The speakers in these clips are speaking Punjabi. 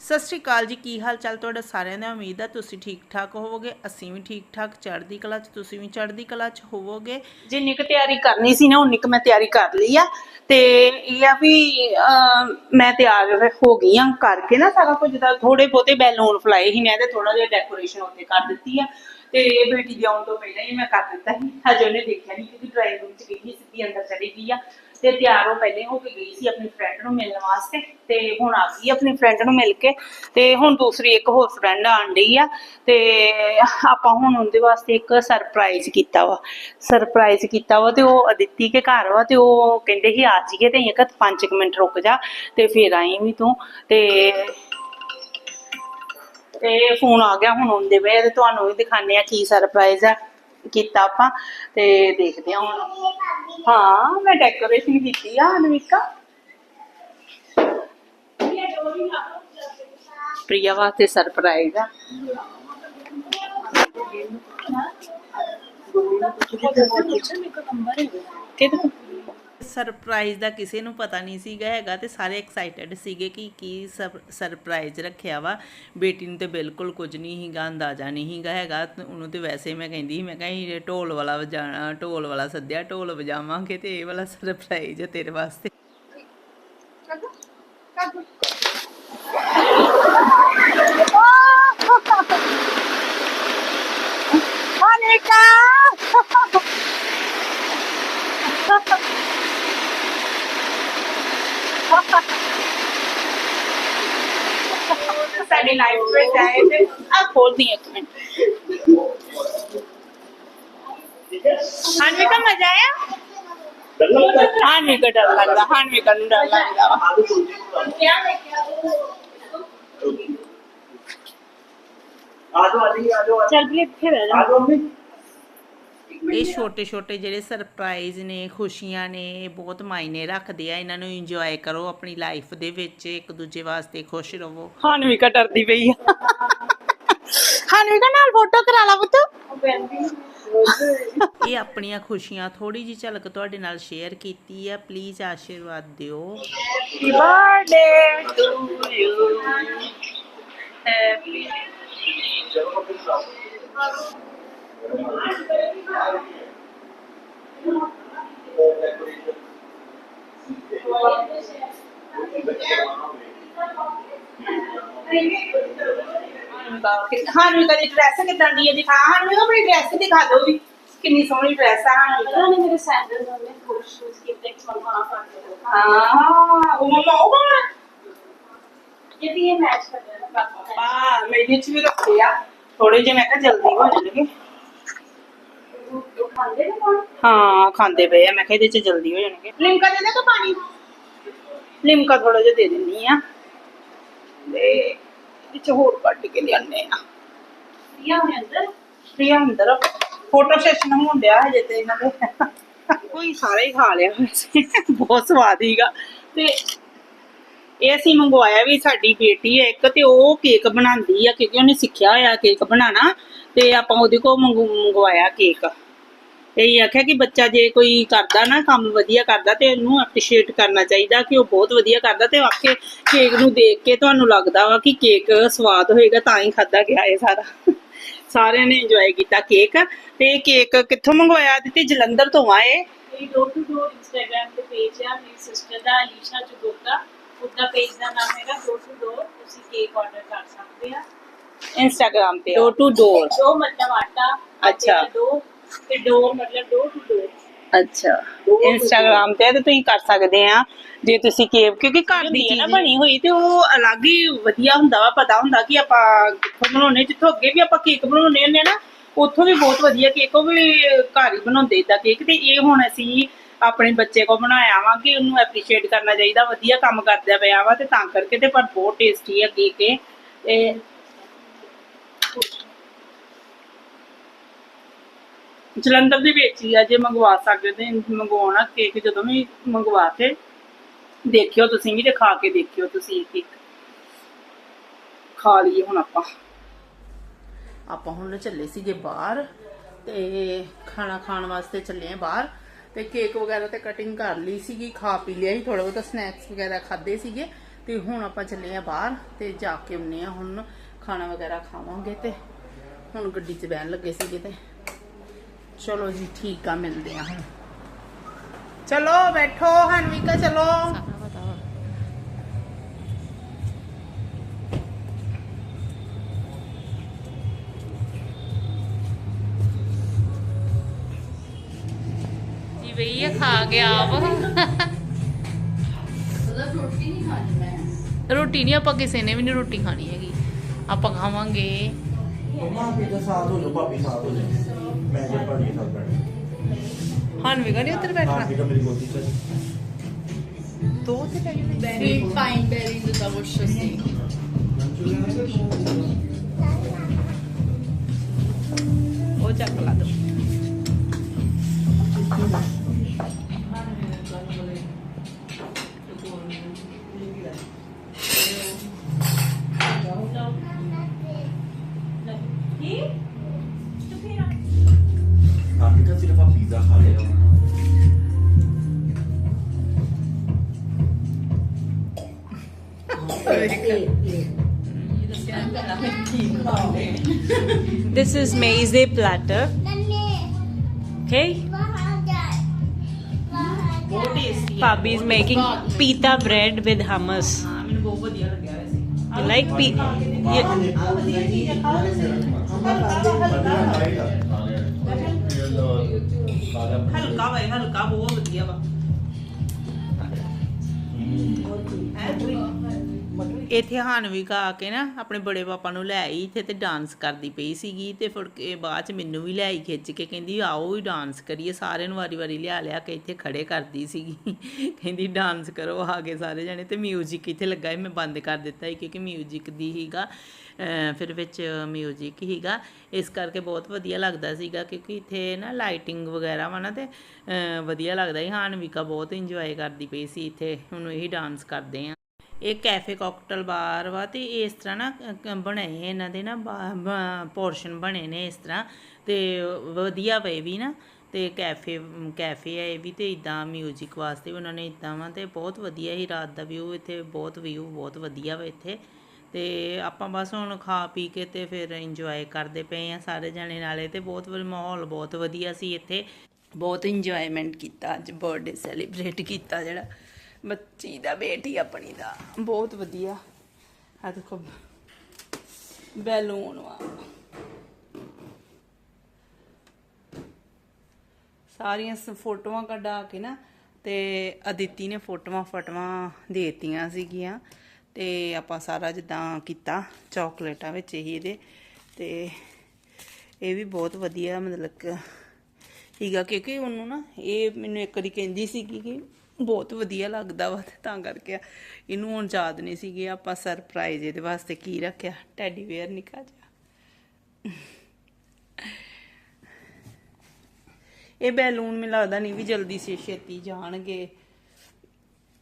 ਸਤਿ ਸ਼੍ਰੀ ਅਕਾਲ ਜੀ ਕੀ ਹਾਲ ਚਾਲ ਤੁਹਾਡਾ ਸਾਰਿਆਂ ਦਾ? ਉਮੀਦ ਹੈ ਤੁਸੀਂ ਠੀਕ ਠਾਕ ਹੋਵੋਗੇ। ਅਸੀਂ ਵੀ ਠੀਕ ਠਾਕ। ਚੜ੍ਹਦੀ ਕਲਾ 'ਚ ਤੁਸੀਂ ਵੀ ਚੜ੍ਹਦੀ ਕਲਾ 'ਚ ਹੋਵੋਗੇ। ਜਿੰਨੀ ਕੁ ਤਿਆਰੀ ਕਰਨੀ ਸੀ ਨਾ ਉਨੀ ਕੁ ਮੈਂ ਤਿਆਰੀ ਕਰ ਲਈ ਆ। ਤੇ ਇਹ ਆ ਵੀ ਅਹ, ਮੈਂ ਤਿਆਰ ਹੋ ਗਈ ਆ ਕਰਕੇ ਨਾ ਸਾਰਾ ਕੁਝ ਦਾ। ਥੋੜੇ ਬਹੁਤੇ ਬੈਲੂਨ ਫਲਾਏ ਸੀ ਮੈਂ ਤੇ ਥੋੜਾ ਜਿਹਾ ਡੈਕੋਰੇਸ਼ਨ ਉੱਤੇ ਕਰ ਦਿੱਤੀ ਆ। ਤੇ ਬੇਟੀ ਦੇ ਆਉਣ ਤੋਂ ਪਹਿਲਾਂ ਹੀ ਮੈਂ ਕਰ ਦਿੱਤਾ ਸੀ। ਹਜੇ ਉਹਨੇ ਦੇਖਿਆ ਨਹੀਂ ਕਿਉਂਕਿ ਡਰਾਈਵ ਰੂਮ ਗਈ ਸੀ ਸਿੱਧੀ ਅੰਦਰ ਚਲੀ ਗਈ ਆ। ਤੇ ਤਿਆਰ ਹੋ ਪਹਿਲੇ ਹੋ ਕੇ ਗਈ ਸੀ ਆਪਣੀ ਫਰੈਂਡ ਨੂੰ ਮਿਲਣ ਵਾਸਤੇ ਤੇ ਹੁਣ ਆ ਗਈ ਆਪਣੀ ਫਰੈਂਡ ਨੂੰ ਮਿਲ ਕੇ ਤੇ ਹੁਣ ਦੂਸਰੀ ਇੱਕ ਹੋਰ ਫਰੈਂਡ ਆਣ ਡਈ ਆ ਤੇ ਆਪਾਂ ਹੁਣ ਉਹਦੇ ਵਾਸਤੇ ਇੱਕ ਸਰਪ੍ਰਾਈਜ਼ ਕੀਤਾ ਵਾ। ਸਰਪ੍ਰਾਈਜ਼ ਕੀਤਾ ਵਾ ਤੇ ਉਹ ਅਦਿੱਤੀ ਕੇ ਘਰ ਵਾ ਤੇ ਉਹ ਕਹਿੰਦੇ ਸੀ ਆ ਜੀਏ ਤੇ ਇੱਕ 5 ਮਿੰਟ ਰੁਕ ਜਾ ਤੇ ਫੇਰ ਆਈ ਵੀ ਤੂੰ ਤੇ ਤੇ ਫੋਨ ਆ ਗਿਆ ਹੁਣ ਆਉਂਦੇ ਪਏ ਤੇ ਤੁਹਾਨੂੰ ਵੀ ਦਿਖਾਣੇ ਆ ਕੀ ਸਰਪ੍ਰਾਈਜ਼ ਆ। ਕੀਤਾ ਆਪਾਂ ਤੇ ਦੇਖਦੇ ਆ ਹੁਣ। ਹਾਂ ਮੈਂ ਡੈਕੋਰੇਸ਼ਨ ਕੀਤੀ ਆ ਅਨਵਿਕਾ। ਪ੍ਰਿਆ ਵਾਸਤੇ ਸਰਪ੍ਰਾਈਜ਼ ਆ। ਕਿਹਦੇ ਕੋਲ? ਸਰਪ੍ਰਾਈਜ਼ ਦਾ ਕਿਸੇ ਨੂੰ ਪਤਾ ਨਹੀਂ ਸੀਗਾ ਹੈਗਾ ਤੇ ਸਾਰੇ ਐਕਸਾਈਟਡ ਸੀਗੇ ਕਿ ਕੀ ਸਰਪ੍ਰਾਈਜ਼ ਰੱਖਿਆ ਵਾ ਬੇਟੀ ਨੂੰ ਤੇ ਬਿਲਕੁਲ ਕੁਝ ਨਹੀਂ ਸੀਗਾ ਅੰਦਾਜ਼ਾ ਨਹੀਂ ਸੀਗਾ ਹੈਗਾ ਉਹਨੂੰ ਤੇ ਵੈਸੇ ਮੈਂ ਕਹਿੰਦੀ ਮੈਂ ਕਿਹਾ ਢੋਲ ਵਾਲਾ ਵਜਾਣਾ ਢੋਲ ਵਾਲਾ ਸੱਦਿਆ ਢੋਲ ਵਜਾਵਾਂਗੇ ਤੇ ਇਹ ਵਾਲਾ ਸਰਪ੍ਰਾਈਜ਼ ਹੈ ਤੇਰੇ ਵਾਸਤੇ Monica! ਸਾਡੇ ਲਾਈਵ ਵਿੱਚ ਆਏ ਤੇ ਆ ਖੋਲਦੀ ਇੱਕ ਮਿੰਟ ਹਾਨਵਿਕਾ ਮਜ਼ਾ ਆਇਆ ਹਾਨਵਿਕਾ ਡਰ ਲੱਗਦਾ ਹਾਨਵਿਕਾ ਨੂੰ ਡਰ ਲੱਗਦਾ ਵਾ ਆਜੋ ਆਜੀ ਆਜੋ ਚੱਲ ਵੀ ਇੱਥੇ ਰਹਿ ਜਾ ਆਜੋ ਮੰਮੀ ਇਹ ਛੋਟੇ ਛੋਟੇ ਜਿਹੜੇ ਸਰਪ੍ਰਾਈਜ਼ ਨੇ ਖੁਸ਼ੀਆਂ ਨੇ ਇਹ ਬਹੁਤ ਮਾਇਨੇ ਰੱਖਦੇ ਆ। ਇਹਨਾਂ ਨੂੰ ਇੰਜੋਏ ਕਰੋ ਆਪਣੀ ਲਾਈਫ ਦੇ ਵਿੱਚ ਇੱਕ ਦੂਜੇ ਵਾਸਤੇ ਖੁਸ਼ ਰਹੋ। ਹਾਨਵਿਕਾ ਡਰਦੀ ਪਈ ਆ। ਹਾਨਵਿਕਾ ਨਾਲ ਫੋਟੋ ਕਰਾ ਲਾ ਪੁੱਤ। ਇਹ ਆਪਣੀਆਂ ਖੁਸ਼ੀਆਂ ਥੋੜੀ ਜਿਹੀ ਝਲਕ ਤੁਹਾਡੇ ਨਾਲ ਸ਼ੇਅਰ ਕੀਤੀ ਹੈ ਪਲੀਜ਼ ਆਸ਼ੀਰਵਾਦ ਦਿਓ। Happy birthday to you. Happy Hanvika the dress ਕਿਦਾਂ ਦੀ ਹੈ ਦਿਖਾ ਹਾਨਵਿਕਾ ਆਪਣੀ ਡਰੈਸ ਦਿਖਾ ਦਿਓ ਵੀ ਕਿੰਨੀ ਸੋਹਣੀ ਡਰੈਸ ਆ ਨੇ ਮੇਰੇ ਸ਼ੂਜ਼ ਕੀਤੇ ਮੰਗਵਾ ਹਾਂ ਉਹ ਮਮਾ ਉਹ ਕੌਣ ਆ ਇਹ ਵੀ ਇਹ ਮੈਚ ਕਰ ਰਿਹਾ ਨਾ ਪਾਪਾ। ਹਾਂ ਮੇਰੇ ਚ ਵੀ ਰੱਖੇ ਆ। ਥੋੜੇ ਜਿਹੇ ਮੈਂ ਕਿਹਾ ਜਲਦੀ ਹੋ ਜਾਣਗੇ। ਖਾਂਦੇ ਨੇ ਕੌਣ? ਹਾਂ ਖਾਂਦੇ ਪਏ ਆ। ਮੈਂ ਕਿਹਾ ਇਹਦੇ ਚ ਜਲਦੀ ਹੋ ਜਾਣਗੇ। ਲਿਮਕਾ ਦੇ ਦੇ ਤੋ ਪਾਣੀ? ਲਿਮਕਾ ਥੋੜਾ ਜਿਹਾ ਦੇ ਦਿੰਨੀ ਆ। ਤੇ ਇਹ ਚ ਹੋਰ ਕੱਢ ਕੇ ਲਿਆਨੇ ਆ। ਹੋਣੇ ਅੰਦਰ? ਪ੍ਰਿਆ ਅੰਦਰ। ਫੋਟੋ ਸੈਸ਼ਨ ਹੋਣ ਡਿਆ ਹਜੇ ਤੇ ਇਹਨਾਂ ਦੇ। ਕੋਈ ਸਾਰੇ ਹੀ ਖਾ ਲਿਆ ਬਹੁਤ ਸਵਾਦ ਹੀਗਾ ਤੇ ਇਹ ਅਸੀਂ ਮੰਗਵਾਇਆ ਵੀ ਸਾਡੀ ਬੇਟੀ ਹੈ ਇੱਕ ਤੇ ਉਹ ਕੇਕ ਬਣਾਉਂਦੀ ਆ ਕਿਉਂਕਿ ਉਹਨੇ ਸਿੱਖਿਆ ਹੋਇਆ ਕੇਕ ਬਣਾਉਣਾ। ਤੇ ਆਪਾਂ ਉਹਦੇ ਕੋਲ ਮੰਗੂ- ਮੰਗਵਾਇਆ ਕੇਕ। ਇਹ ਆਖਿਆ ਕਿ ਬੱਚਾ ਜੇ ਕੋਈ ਕਰਦਾ ਨਾ ਕੰਮ ਵਧੀਆ ਕਰਦਾ ਤੇ ਉਹਨੂੰ ਐਪਰੀਸ਼ੀਏਟ ਕਰਨਾ ਚਾਹੀਦਾ ਕਿ ਉਹ ਬਹੁਤ ਵਧੀਆ ਕਰਦਾ ਤੇ ਵਾਕਈ ਕੇਕ ਨੂੰ ਦੇਖ ਕੇ ਤੁਹਾਨੂੰ ਲੱਗਦਾ ਵਾ ਕਿ ਕੇਕ ਸਵਾਦ ਹੋਏਗਾ ਤਾਂ ਹੀ ਖਾਦਾ ਗਿਆ ਇਹ ਸਾਰਾ। ਸਾਰਿਆਂ ਨੇ ਇੰਜੋਏ ਕੀਤਾ ਕੇਕ ਤੇ ਇਹ ਕੇਕ ਕਿੱਥੋਂ ਮੰਗਵਾਇਆ? ਦਿੱਤੀ ਜਲੰਧਰ ਤੋਂ ਆਏ ਇਹ। ਡੋਰ ਟੂ ਡੋਰ ਇੰਸਟਾਗ੍ਰam ਤੇ ਪੇਜ ਆ ਮੇਰੀ ਸਿਸਟਰ ਦਾ ਅਲੀਸ਼ਾ ਜਗੋਤਾ ਉਹਦਾ ਪੇਜ ਦਾ ਨਾਮ ਹੈਗਾ ਡੋਰ ਟੂ ਡੋਰ ਤੁਸੀਂ ਕੇਕ ਆਰਡਰ ਕਰ ਸਕਦੇ ਆ। ਇੰਸਟਾਗ੍ਰam ਤੇ ਡੋਰ ਟੂ ਡੋਰ ਜੋ ਮਤਲਬ ਆਟਾ ਅੱਛਾ। ਡੋ ਤੇ ਡੋਰ ਮਤਲਬ ਡੋਰ ਟੂ ਡੋਰ ਅੱਛਾ। ਇੰਸਟਾਗ੍ਰam ਤੇ ਤੇ ਤੁਸੀਂ ਕਰ ਸਕਦੇ ਆ। ਜੇ ਤੁਸੀਂ ਕੇਕ ਕਿਉਂਕਿ ਘਰ ਦੀ ਹੈ ਨਾ ਬਣੀ ਹੋਈ ਤੇ ਉਹ ਅਲੱਗ ਹੀ ਵਧੀਆ ਹੁੰਦਾ ਵਾ ਪਤਾ ਹੁੰਦਾ ਕਿ ਆਪਾਂ ਕਿੱਥੋਂ ਬਣਾਉਣੇ ਜਿੱਥੋਂ ਅੱਗੇ ਵੀ ਆਪਾਂ ਕੇਕ ਬਣਾਉਣੇ ਹੁੰਦੇ ਆ ਨਾ ਉੱਥੋਂ ਵੀ ਬਹੁਤ ਵਧੀਆ ਕੇਕ ਉਹ ਵੀ ਘਰ ਹੀ ਬਣਾਉਂਦੇ ਇਦਾਂ ਕੇਕ ਤੇ ਇਹ ਹੁਣ ਅਸੀਂ ਆਪਣੇ ਬੱਚੇ ਕੋ ਬਣਾਇਆ ਵਾ ਕਿ ਉਹਨੂੰ ਐਪਰੀਸ਼ੀਏਟ ਕਰਨਾ ਚਾਹੀਦਾ ਵਧੀਆ ਕੰਮ ਕਰਦਾ ਪਿਆ ਵਾ ਤੇ ਤਾਂ ਕਰਕੇ ਤੇ ਪਰ ਬਹੁਤ ਟੇਸਟੀ ਹੈ ਕੇਕ ਇਹ। ਜਲੰਧਰ ਦੇ ਵਿੱਚ ਹੀ ਆ, ਜੇ ਮੰਗਵਾ ਸਕਦੇ ਮੰਗਵਾਉਣਾ ਕੇਕ ਜਦੋਂ ਵੀ ਮੰਗਵਾ ਕੇ ਦੇਖਿਓ, ਤੁਸੀਂ ਵੀ ਤੇ ਖਾ ਕੇ ਦੇਖਿਓ, ਤੁਸੀਂ ਇਹ ਕੇਕ ਖਾ ਲਈਏ ਹੁਣ ਆਪਾਂ। ਆਪਾਂ ਹੁਣ ਚੱਲੇ ਸੀਗੇ ਬਾਹਰ ਤੇ ਖਾਣਾ ਖਾਣ ਵਾਸਤੇ ਚੱਲੇ ਆ ਬਾਹਰ ਤੇ ਕੇਕ ਵਗੈਰਾ ਤੇ ਕਟਿੰਗ ਕਰ ਲਈ ਸੀਗੀ, ਖਾ ਪੀ ਲਿਆ ਸੀ ਥੋੜਾ ਬਹੁਤਾ ਸਨੈਕਸ ਵਗੈਰਾ ਖਾਦੇ ਸੀਗੇ ਤੇ ਹੁਣ ਆਪਾਂ ਚੱਲੇ ਆ ਬਾਹਰ ਤੇ ਜਾ ਕੇ ਆਉਨੇ ਆ ਹੁਣ ਖਾਣਾ ਵਗੈਰਾ ਖਾਵਾਂਗੇ ਤੇ ਹੁਣ ਗੱਡੀ 'ਚ ਬਹਿਣ ਲੱਗੇ ਸੀਗੇ ਤੇ। ਚਲੋ ਜੀ ਠੀਕ ਆ ਮਿਲਦੇ ਆ ਹੁਣ। ਚਲੋ ਬੈਠੋ ਹਨਵਿਕਾ ਚਲੋ। ਜੀ ਭਈਆ ਖਾ ਗਿਆ ਆਪ। ਰੋਟੀ ਨਹੀਂ ਆਪਾਂ ਕਿਸੇ ਨੇ ਵੀ ਨਹੀਂ ਰੋਟੀ ਖਾਣੀ ਹੈਗੀ। ਆਪਾਂ ਖਾਵਾਂਗੇ। ਭਾਬੀ ਦਾ ਸਾਥ ਹੋ ਜਾ ਭਾਬੀ ਸਾਥ ਹੋ ਜਾ ਮੈਂ ਜੇ ਭਾਬੀ ਸਾਥ ਬੈਠ ਹਨਵਿਕਾ ਨਹੀਂ ਉੱਧਰ ਭਾਬੀ ਦਾ ਮੇਰੀ ਗੋਦੀ ਚ ਦੋ ਤੇ ਪੈ ਗਏ Very fine berries is deliciously. ਉਹ ਚੱਕ ਲਾ ਦੋ। This is maize platter. Okay? ਬਹੁਤ tasty Pabi is making pita bread with hummus. ਹਾਂ ਮੈਨੂੰ ਬਹੁਤ ਵਧੀਆ ਲੱਗਿਆ ਵੈਸੇ You like pita? ਹਲਕਾ ਵਾ ਇਹ, ਹਲਕਾ ਬਹੁਤ ਵਧੀਆ ਵਾ ਇੱਥੇ ਹਾਨਵਿਕਾ ਆ ਕੇ ਨਾ ਆਪਣੇ ਬੜੇ ਪਾਪਾ ਨੂੰ ਲੈ ਆਈ, ਇੱਥੇ ਤੇ ਡਾਂਸ ਕਰਦੀ ਪਈ ਸੀਗੀ ਤੇ ਫਿਰ ਕੇ ਬਾਅਦ ਚ ਮੈਨੂੰ ਵੀ ਲੈ ਆਈ ਖਿੱਚ ਕੇ, ਕਹਿੰਦੀ ਆਓ ਹੀ ਡਾਂਸ ਕਰੀਏ, ਸਾਰਿਆਂ ਨੂੰ ਵਾਰੀ-ਵਾਰੀ ਲਿਆ ਲਿਆ ਕੇ ਇੱਥੇ ਖੜੇ ਕਰਦੀ ਸੀਗੀ। ਕਹਿੰਦੀ ਡਾਂਸ ਕਰੋ, ਆ ਕੇ ਸਾਰੇ ਜਣੇ ਤੇ ਮਿਊਜ਼ਿਕ ਇੱਥੇ ਲੱਗਾ ਸੀ, ਮੈਂ ਬੰਦ ਕਰ ਦਿੱਤਾ ਸੀ ਕਿਉਂਕਿ ਮਿਊਜ਼ਿਕ ਦੀ ਹੀਗਾ ਫਿਰ ਵਿੱਚ ਮਿਊਜ਼ਿਕ ਹੀਗਾ ਇਸ ਕਰਕੇ ਬਹੁਤ ਵਧੀਆ ਲੱਗਦਾ ਸੀਗਾ ਕਿਉਂਕਿ ਇੱਥੇ ਨਾ ਲਾਈਟਿੰਗ ਵਗੈਰਾ ਵਾ ਨਾ ਤੇ ਵਧੀਆ ਲੱਗਦਾ ਸੀ। ਹਾਨਵਿਕਾ ਬਹੁਤ ਇੰਜੋਏ ਕਰਦੀ ਪਈ ਸੀ, ਇੱਥੇ ਹੁਣ ਇਹੀ ਡਾਂਸ ਕਰਦੇ ਆ। ਇਹ ਕੈਫੇ ਕਾਕਟੇਲ ਬਾਰ ਵਾ ਤੇ ਇਸ ਤਰ੍ਹਾਂ ਨਾ ਅ, ਬਣਾਏ ਇਹਨਾਂ ਦੇ ਨਾ ਪੋਰਸ਼ਨ ਬਣੇ ਨੇ ਇਸ ਤਰ੍ਹਾਂ ਤੇ ਵਧੀਆ ਵੇ ਵੀ ਨਾ ਤੇ ਕੈਫੇ ਕੈਫੇ ਆ ਇਹ ਵੀ ਤੇ ਇਦਾਂ 뮤직 ਵਾਸਤੇ ਵੀ ਉਹਨਾਂ ਨੇ ਇਦਾਂ ਵਾ ਤੇ ਬਹੁਤ ਵਧੀਆ ਹੀ ਰਾਤ ਦਾ ਵਿਊ ਇੱਥੇ ਬਹੁਤ ਵਿਊ ਬਹੁਤ ਵਧੀਆ ਵਾ ਇੱਥੇ ਤੇ ਆਪਾਂ ਬਸ ਹੁਣ ਖਾ ਪੀ ਕੇ ਤੇ ਫਿਰ ਇੰਜੋਏ ਕਰਦੇ ਪਏ ਆ ਸਾਰੇ ਜਣੇ ਨਾਲੇ ਤੇ ਬਹੁਤ ਵਧੀਆ ਮਾਹੌਲ ਬਹੁਤ ਵਧੀਆ ਸੀ ਇੱਥੇ। ਬਹੁਤ ਇੰਜੋਇਮੈਂਟ ਕੀਤਾ ਅੱਜ ਬਰਥਡੇ ਸੈਲੀਬ੍ਰੇਟ ਕੀਤਾ ਜਿਹੜਾ। ਬੱਚੀ ਦਾ, ਬੇਟੀ ਆਪਣੀ ਦਾ। ਬਹੁਤ ਵਧੀਆ। ਆ ਦੇਖੋ, ਬੈਲੂਨ ਵਾ। ਸਾਰੀਆਂ ਸ- ਫੋਟੋਆਂ ਕਢਾ ਕੇ ਨਾ, ਤੇ ਅਦਿੱਤੀ ਨੇ ਫੋਟੋਆਂ ਫਟਵਾਂ ਦੇਤੀਆਂ ਸੀਗੀਆਂ। ਤੇ ਆਪਾਂ ਸਾਰਾ ਜਿੱਦਾਂ ਕੀਤਾ, ਚਾਕਲੇਟਾਂ ਵਿੱਚ ਹੀ ਇਹਦੇ। ਤੇ ਇਹ ਵੀ ਬਹੁਤ ਵਧੀਆ, ਮਤਲਬ ਸੀਗਾ ਕਿਉਂਕਿ ਉਹਨੂੰ ਨਾ, ਇਹ ਮੈਨੂੰ ਇੱਕ ਵਾਰੀ ਕਹਿੰਦੀ ਸੀਗੀ ਕਿ ਬਹੁਤ ਵਧੀਆ ਲੱਗਦਾ ਵਾ ਤਾਂ ਕਰਕੇ ਇਹਨੂੰ ਹੁਣ ਯਾਦ ਨਹੀਂ ਸੀਗੀ ਆਪਾਂ ਸਰਪ੍ਰਾਈਜ਼ ਇਹਦੇ ਵਾਸਤੇ ਕੀ ਰੱਖਿਆ। ਟੈਡੀ ਵੇਅਰ ਨਿਕਾ ਜਿਹਾ ਇਹ ਬੈਲੂਨ ਮੈਨੂੰ ਲੱਗਦਾ ਨਹੀਂ ਵੀ ਜਲਦੀ ਸੇ ਛੇਤੀ ਜਾਣਗੇ।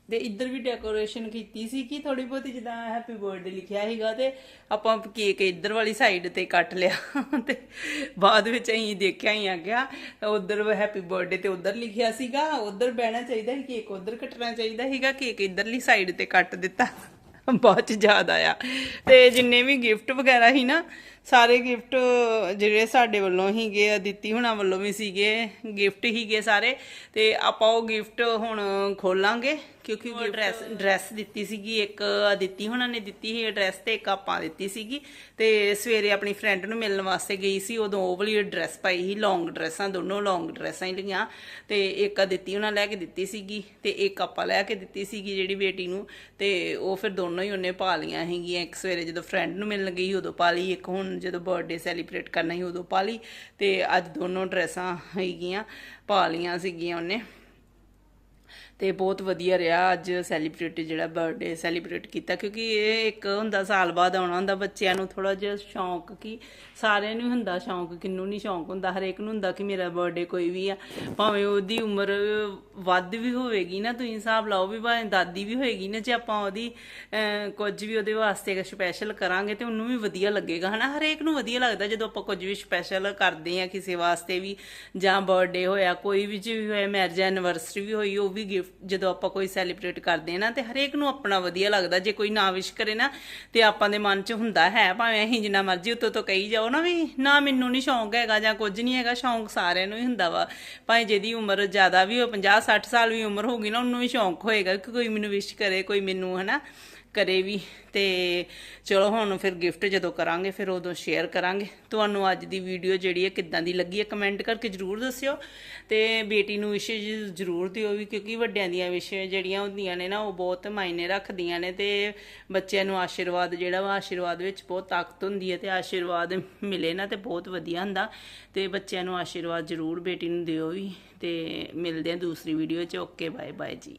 ਤੇ ਇੱਧਰ ਵੀ ਡੈਕੋਰੇਸ਼ਨ ਕੀਤੀ ਸੀ ਕਿ ਥੋੜੀ ਬਹੁਤੀ ਜਿੱਦਾਂ ਹੈਪੀ ਬਰਥਡੇ ਲਿਖਿਆ ਸੀਗਾ ਤੇ ਆਪਾਂ ਕੇਕ ਇੱਧਰ ਵਾਲੀ ਸਾਈਡ ਤੇ ਕੱਟ ਲਿਆ ਤੇ ਬਾਅਦ ਵਿੱਚ ਅਸੀਂ ਦੇਖਿਆ ਹੀ ਆ ਗਿਆ ਉਧਰ ਹੈਪੀ ਬਰਥਡੇ ਤੇ ਉਧਰ ਲਿਖਿਆ ਸੀਗਾ, ਉਧਰ ਬਹਿਣਾ ਚਾਹੀਦਾ ਸੀ ਕੇਕ ਉਧਰ ਕੱਟਣਾ ਚਾਹੀਦਾ ਸੀਗਾ ਕੇਕ ਇੱਧਰਲੀ ਸਾਈਡ ਤੇ ਕੱਟ ਦਿੱਤਾ। ਬਾਅਦ ਚ ਯਾਦ ਆਇਆ। ਤੇ ਜਿੰਨੇ ਵੀ ਗਿਫਟ ਵਗੈਰਾ ਸੀ ਨਾ ਸਾਰੇ ਗਿਫਟ ਜਿਹੜੇ ਸਾਡੇ ਵੱਲੋਂ ਹੀਗੇ ਅਦਿੱਤੀ ਹੁਣਾਂ ਵੱਲੋਂ ਵੀ ਸੀਗੇ ਗਿਫਟ ਹੀਗੇ ਸਾਰੇ। ਤੇ ਆਪਾਂ ਉਹ ਗਿਫਟ ਹੁਣ ਖੋਲਾਂਗੇ, ਕਿਉਂਕਿ ਉਹ ਡਰੈਸ ਡਰੈਸ ਦਿੱਤੀ ਸੀਗੀ ਇੱਕ ਅਦਿੱਤੀ ਹੁਣਾਂ ਨੇ ਦਿੱਤੀ ਸੀ ਡਰੈਸ ਤੇ ਇੱਕ ਆਪਾਂ ਦਿੱਤੀ ਸੀਗੀ। ਤੇ ਸਵੇਰੇ ਆਪਣੀ ਫਰੈਂਡ ਨੂੰ ਮਿਲਣ ਵਾਸਤੇ ਗਈ ਸੀ, ਉਦੋਂ ਉਹ ਵਾਲੀ ਡਰੈਸ ਪਾਈ ਸੀ ਲੌਂਗ ਡਰੈਸਾਂ ਦੋਨੋਂ ਲੌਂਗ ਡਰੈਸਾਂ ਹੀ ਲਈਆਂ। ਤੇ ਇੱਕ ਅਦਿੱਤੀ ਉਹਨਾਂ ਲੈ ਕੇ ਦਿੱਤੀ ਸੀਗੀ, ਤੇ ਇੱਕ ਆਪਾਂ ਲੈ ਕੇ ਦਿੱਤੀ ਸੀਗੀ ਜਿਹੜੀ ਬੇਟੀ ਨੂੰ। ਤੇ ਉਹ ਫਿਰ ਦੋਨੋਂ ਹੀ ਉਹਨੇ ਪਾ ਲਈਆਂ ਹੈਗੀਆਂ ਇੱਕ ਸਵੇਰੇ ਜਦੋਂ ਫਰੈਂਡ ਨੂੰ ਮਿਲਣ ਗਈ, ਉਦੋਂ ਪਾ ਲਈ, ਇੱਕ ਹੁਣ ਜਦੋਂ ਬਰਥਡੇ ਸੈਲੀਬ੍ਰੇਟ ਕਰਨਾ ਸੀ ਉਦੋਂ ਪਾ ਲਈ ਤੇ ਅੱਜ ਦੋਨੋਂ ਡਰੈਸਾਂ ਹੈਗੀਆਂ, ਪਾ ਲਈਆਂ ਸੀਗੀਆਂ ਉਹਨੇ। ਤੇ ਬਹੁਤ ਵਧੀਆ ਰਿਹਾ ਅੱਜ ਸੈਲੀਬ੍ਰੇਟ ਜਿਹੜਾ ਬਰਥਡੇ ਸੈਲੀਬ੍ਰੇਟ ਕੀਤਾ, ਕਿਉਂਕਿ ਇਹ ਇੱਕ ਹੁੰਦਾ ਸਾਲ ਬਾਅਦ ਆਉਣਾ ਹੁੰਦਾ, ਬੱਚਿਆਂ ਨੂੰ ਥੋੜਾ ਜਿਹਾ ਸ਼ੌਂਕ ਕਿ ਸਾਰਿਆਂ ਨੂੰ ਹੁੰਦਾ ਸ਼ੌਂਕ, ਕਿੰਨੂੰ ਨਹੀਂ ਸ਼ੌਂਕ ਹੁੰਦਾ, ਹਰੇਕ ਨੂੰ ਹੁੰਦਾ ਕਿ ਮੇਰਾ ਬਰਥਡੇ ਕੋਈ ਵੀ ਆ, ਭਾਵੇਂ ਉਹਦੀ ਉਮਰ ਵੱਧ ਵੀ ਹੋਵੇਗੀ ਨਾ, ਤੁਸੀਂ ਹਿਸਾਬ ਲਾਓ ਵੀ ਭਾਵੇਂ ਦਾਦੀ ਵੀ ਹੋਏਗੀ ਨਾ, ਜੇ ਆਪਾਂ ਉਹਦੀ ਕੁਝ ਵੀ ਉਹਦੇ ਵਾਸਤੇ ਸਪੈਸ਼ਲ ਕਰਾਂਗੇ ਤੇ ਉਹਨੂੰ ਵੀ ਵਧੀਆ ਲੱਗੇਗਾ, ਹਨਾ? ਹਰੇਕ ਨੂੰ ਵਧੀਆ ਲੱਗਦਾ ਜਦੋਂ ਆਪਾਂ ਕੁਝ ਵੀ ਸਪੈਸ਼ਲ ਕਰਦੇ ਆ ਕਿਸੇ ਵਾਸਤੇ ਵੀ, ਜਾਂ ਬਰਥਡੇ ਹੋਇਆ, ਕੋਈ ਵੀ ਜੀ ਹੋਇਆ ਮੈਰਿਜ ਐਨਵਰਸਰੀ ਵੀ ਹੋਈ, ਉਹ ਵੀ ਗਿਫਟ ਜਦੋਂ ਆਪਾਂ ਕੋਈ ਸੈਲੀਬ੍ਰੇਟ ਕਰਦੇ ਆ ਨਾ, ਤੇ ਹਰੇਕ ਨੂੰ ਆਪਣਾ ਵਧੀਆ ਲੱਗਦਾ, ਜੇ ਕੋਈ ਨਾ ਵਿਸ਼ ਕਰੇ ਨਾ, ਤੇ ਆਪਾਂ ਦੇ ਮਨ 'ਚ ਹੁੰਦਾ ਹੈ, ਭਾਵੇਂ ਅਸੀਂ ਜਿੰਨਾ ਮਰਜ਼ੀ ਉੱਤੋਂ ਤੋਂ ਕਹੀ ਜਾਓ ਨਾ ਵੀ, ਨਾ ਮੈਨੂੰ ਨਹੀਂ ਸ਼ੌਂਕ ਹੈਗਾ ਜਾਂ ਕੁਝ ਨਹੀਂ ਹੈਗਾ, ਸ਼ੌਂਕ ਸਾਰਿਆਂ ਨੂੰ ਹੀ ਹੁੰਦਾ ਵਾ। ਭਾਵੇਂ ਜਿਹਦੀ ਉਮਰ ਜ਼ਿਆਦਾ ਵੀ ਹੋ 50 60 ਸਾਲ ਵੀ ਉਮਰ ਹੋਗੀ ਨਾ, ਉਹਨੂੰ ਵੀ ਸ਼ੌਂਕ ਹੋਏਗਾ ਕਿ ਕੋਈ ਮੈਨੂੰ ਵਿਸ਼ ਕਰੇ, ਕੋਈ ਮੈਨੂੰ ਹਨਾ। ਕਰੇ ਵੀ ਤੇ ਚਲੋ ਹੁਣ ਫਿਰ ਗਿਫਟ ਜਦੋਂ ਕਰਾਂਗੇ ਫਿਰ ਉਦੋਂ ਸ਼ੇਅਰ ਕਰਾਂਗੇ। ਤੁਹਾਨੂੰ ਅੱਜ ਦੀ ਵੀਡੀਓ ਜਿਹੜੀ ਹੈ ਕਿੱਦਾਂ ਦੀ ਲੱਗੀ ਹੈ ਕਮੈਂਟ ਕਰਕੇ ਜਰੂਰ ਦੱਸਿਓ ਤੇ ਬੇਟੀ ਨੂੰ ਵਿਸ਼ੇ ਜਰੂਰ ਦਿਓ ਵੀ ਕਿਉਂਕਿ ਵੱਡਿਆਂ ਦੀਆਂ ਵਿਸ਼ੇ ਜਿਹੜੀਆਂ ਹੁੰਦੀਆਂ ਨੇ ਨਾ ਉਹ ਬਹੁਤ ਮਾਇਨੇ ਰੱਖਦੀਆਂ ਨੇ ਤੇ ਬੱਚਿਆਂ ਨੂੰ ਆਸ਼ੀਰਵਾਦ ਜਿਹੜਾ ਵਾ ਆਸ਼ੀਰਵਾਦ ਵਿੱਚ ਬਹੁਤ ਤਾਕਤ ਹੁੰਦੀ ਹੈ ਤੇ ਆਸ਼ੀਰਵਾਦ ਮਿਲੇ ਨਾ ਤੇ ਬਹੁਤ ਵਧੀਆ ਹੁੰਦਾ ਤੇ ਬੱਚਿਆਂ ਨੂੰ ਆਸ਼ੀਰਵਾਦ ਜਰੂਰ ਬੇਟੀ ਨੂੰ ਦਿਓ ਵੀ ਤੇ ਮਿਲਦੇ ਆ ਦੂਸਰੀ ਵੀਡੀਓ 'ਚ। ਓਕੇ ਬਾਏ ਬਾਏ ਜੀ।